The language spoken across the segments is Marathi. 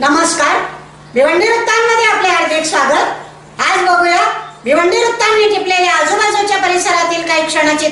नमस्कार. भिवंडी वृत्तांमध्ये आपले हार्दिक स्वागत. आज बघूया भिवंडी वृत्तांनी टिपलेल्या आजूबाजूच्या परिसरातील काही क्षणाची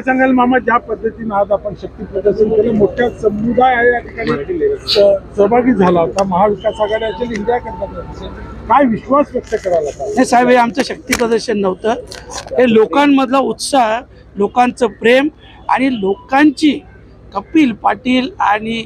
काय सांगाल मामा ज्या पद्धतीनं आज आपण शक्ती प्रदर्शन केलं मोठ्या समुदाय या ठिकाणी स- सहभागी झाला होता महाविकास आघाडी असेल इंडिया करता काय विश्वास व्यक्त करायला नाही साहेब हे आमचं शक्ती प्रदर्शन नव्हतं. हे लोकांमधला उत्साह लोकांचं प्रेम आणि लोकांची कपिल पाटील आणि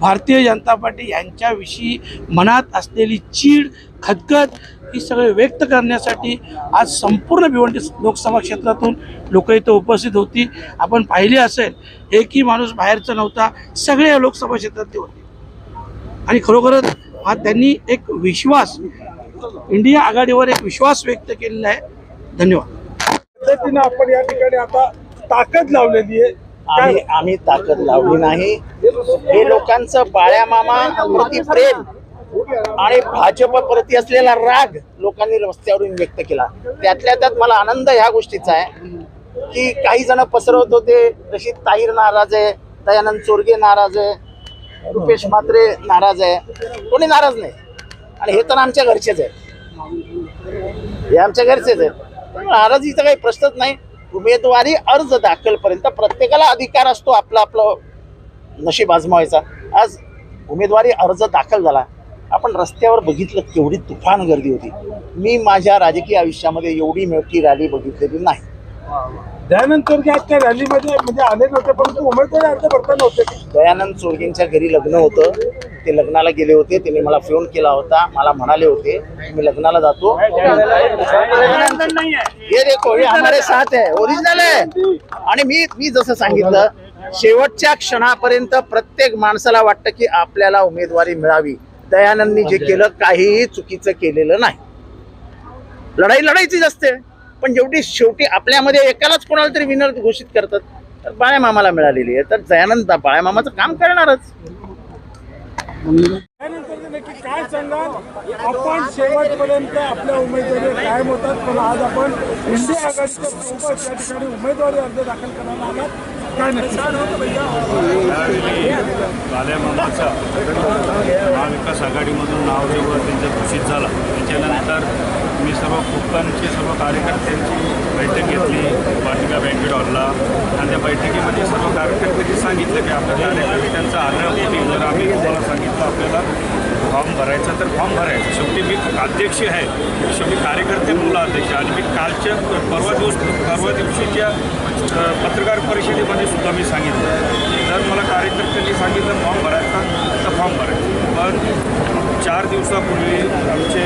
भारतीय जनता पार्टी यांच्याविषयी मनात असलेली चीड खदखद ही सगळे व्यक्त करण्यासाठी आज संपूर्ण भिवंडी लोकसभा क्षेत्रातून लोक इथं उपस्थित होती. आपण पाहिले असेल एकही माणूस बाहेरचा नव्हता सगळे या लोकसभा क्षेत्रातले होते. आणि खरोखरच हा त्यांनी एक विश्वास इंडिया आघाडीवर एक विश्वास व्यक्त केलेला आहे. धन्यवाद. पद्धतीनं आपण या ठिकाणी आता ताकद लावलेली आहे. आम्ही आम्ही ताकद लावली नाही. हे लोकांचं बाळ्या मामा प्रति प्रेम आणि भाजप प्रति असलेला राग लोकांनी रस्त्यावरून व्यक्त केला. त्यातल्या त्यात मला आनंद ह्या गोष्टीचा आहे की काही जण पसरवत होते. रशीद ताहीर नाराज आहे दयानंद चोरगे नाराज आहे रुपेश मात्रे नाराज आहे. कोणी नाराज नाही. आणि हे तर आमच्या घरचेच आहे हे आमच्या घरचेच आहेत. नाराजीचा काही प्रश्नच नाही. उमेदवारी अर्ज दाखलपर्यंत प्रत्येकाला अधिकार असतो आपला आपलं नशीब आजमावायचा. आज उमेदवारी अर्ज दाखल झाला. आपण रस्त्यावर बघितलं केवढी तुफान गर्दी होती. मी माझ्या राजकीय आयुष्यामध्ये एवढी मोठी रॅली बघितलेली नाही. दयानंद चोरगे आज त्या रॅलीमध्ये म्हणजे आले नव्हते परंतु उमेदवारी अर्ज भरता नव्हते दयानंद चोरगेंच्या घरी लग्न होतं. ते लग्नाला गेले होते. त्यांनी मला फोन केला होता. मला म्हणाले होते मी लग्नाला जातो. ये देखो ये हमारे साथ है. ओरिजिनल है. आणि मी मी जसं सांगितलं शेवटच्या क्षणापर्यंत प्रत्येक माणसाला वाटतं की आपल्याला उमेदवारी मिळावी. दयानंदनी जे केलं काहीही चुकीचं केलेलं नाही. लढाई लढायचीच असते. पण जेवढी शेवटी आपल्यामध्ये एकालाच कोणाला तरी विनर घोषित करतात तर बाळ्या मामाला मिळालेली आहे. तर दयानंद बाळ्या मामाचं काम करणारच. त्यानंतर ते नक्की काय सांगाल आपण शेवटपर्यंत आपल्या उमेदवारी कायम होतात पण आज आपण इंडिया आघाडीच्या सोबत या ठिकाणी उमेदवारी अर्ज दाखल करायला आलात. काय नक्की? बाल्यामामाचा महाविकास आघाडीमधून नाव जेव्हा त्यांचं घोषित झालं त्याच्यानंतर मी सर्व कोकणचे सर्व कार्यकर्त्यांची बैठक घेतली वाटिका बँकेट हॉलला आणि त्या बैठकीमध्ये सर्व कार्यकर्त्यांनी सांगितलं की आपल्या कार्यकर्त्यांचा आग्रह होती. जर आम्ही तुम्हाला सांगितलं आपल्याला फॉर्म भरायचा तर फॉर्म भरायचा. शेवटी मी अध्यक्ष आहे. शेवटी कार्यकर्ते मुला अध्यक्ष. आणि मी कालच्या परवा दिवस परवा दिवशीच्या पत्रकार परिषदेमध्ये सुद्धा मी सांगितलं. जर मला कार्यकर्त्यांनी सांगितलं फॉर्म भरायचा तर फॉर्म भरायचा. पण चार दिवसापूर्वी आमचे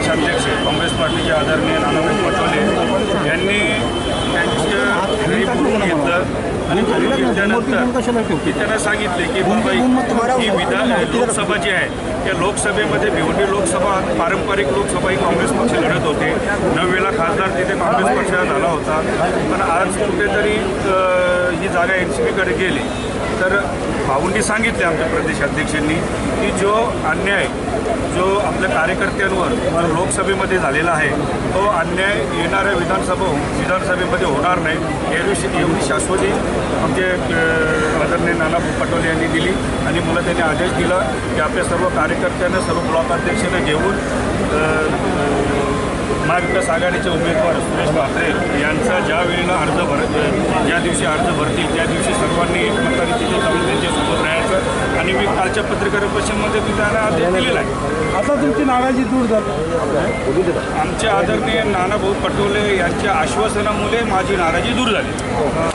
प्रदेशाध्यक्ष काँग्रेस पार्टीचे आदरणीय नानाभाऊ पटोले यांनी त्यांच्या घरी बोलून घेतलं. आणि बोलून घेतल्यानंतर मी त्यांना सांगितले की बाबा ही विधान लोकसभा जी आहे त्या लोकसभेमध्ये भिवंडी लोकसभा पारंपरिक लोकसभा ही काँग्रेस पक्ष लढत होते. नऊ वेळा खासदार तिथे काँग्रेस पक्ष झाला होता. पण आज कुठेतरी ही जागा एन सी पीकडे गेली. तर भाऊंनी सांगितले आमच्या प्रदेशाध्यक्षांनी की जो अन्याय जो आपल्या कार्यकर्त्यांवर जो लोकसभेमध्ये झालेला आहे तो अन्याय येणाऱ्या विधानसभा विधानसभेमध्ये होणार नाही. याविषयी एवढी शाश्वती आमचे आदरणीय नाना पटोले यांनी दिली आणि मला त्यांनी आदेश दिला की आपल्या सर्व कार्यकर्त्यांना सर्व ब्लॉक अध्यक्षांना घेऊन महाविकास आघाडीचे उमेदवार सुरेश म्हात्रे यांचा ज्या वेळेला अर्ज भर ज्या दिवशी अर्ज भरतील त्या दिवशी सर्वांनी एकमताने तिथे जाऊन त्यांच्यासोबत आणि मी कालच्या पत्रकार परिषदेमध्ये मी त्यांना आदेश दिलेला आहे. आता तुमची नाराजी दूर झाली. आमचे आदरणीय नानाभाऊ पटोले यांच्या आश्वासनामुळे माझी नाराजी दूर झाली.